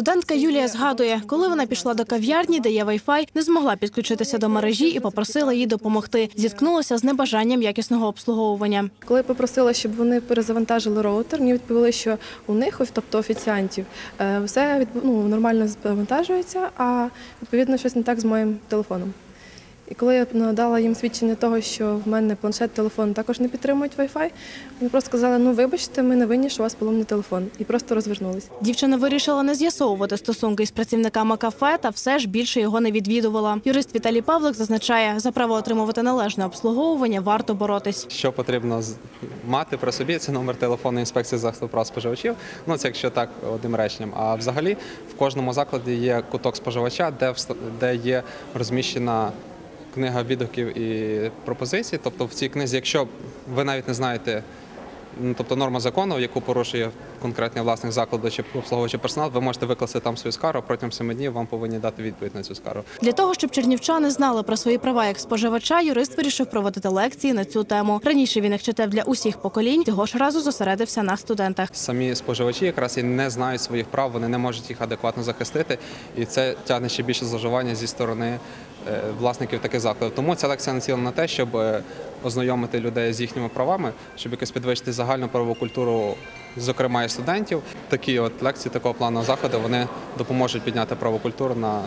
Студентка Юлія згадує, коли вона пішла до кав'ярні, де є Wi-Fi, не змогла підключитися до мережі і попросила їй допомогти. Зіткнулася з небажанням якісного обслуговування. Коли попросила, щоб вони перезавантажили роутер, мені відповіли, що у них, тобто офіціантів, е, все ну, нормально завантажується, а відповідно щось не так з моїм телефоном. І коли я надала їм свідчення того, що в мене планшет, телефон також не підтримують Wi-Fi, вони просто сказали: ну вибачте, ми не винні, що у вас поломний телефон, і просто розвернулись. Дівчина вирішила не з'ясовувати стосунки із працівниками кафе, та все ж більше його не відвідувала. Юрист Віталій Павлик зазначає, за право отримувати належне обслуговування варто боротись. Що потрібно мати при собі, це номер телефону інспекції захисту прав споживачів. Ну це якщо так одним реченням. А взагалі в кожному закладі є куток споживача, де де є розміщена книга відгуків і пропозицій. Тобто в цій книзі, якщо ви навіть не знаєте. ну, Тобто норма закону, яку порушує конкретний власник закладу чи обслуговуючий персонал, ви можете викласти там свою скаргу. Протягом семи днів вам повинні дати відповідь на цю скаргу. Для того, щоб чернівчани знали про свої права як споживача, юрист вирішив проводити лекції на цю тему. Раніше він їх читав для усіх поколінь, цього ж разу зосередився на студентах. Самі споживачі якраз і не знають своїх прав, вони не можуть їх адекватно захистити, і це тягне ще більше зловживання зі сторони е, власників таких закладів. Тому ця лекція націлена на те, щоб е, ознайомити людей з їхніми правами, щоб якось підвищити загальну правову культуру, зокрема і студентів. Такі от лекції такого плану заходи вони допоможуть підняти правову культуру на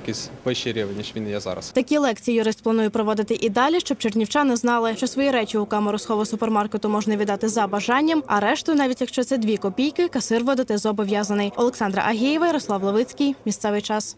якийсь вищий рівень, ніж він є зараз. Такі лекції юрист планує проводити і далі, щоб чернівчани знали, що свої речі у камеру схову супермаркету можна віддати за бажанням, а решту, навіть якщо це дві копійки, касир видати зобов'язаний. Олександра Агієва, Ярослав Левицький. Місцевий час.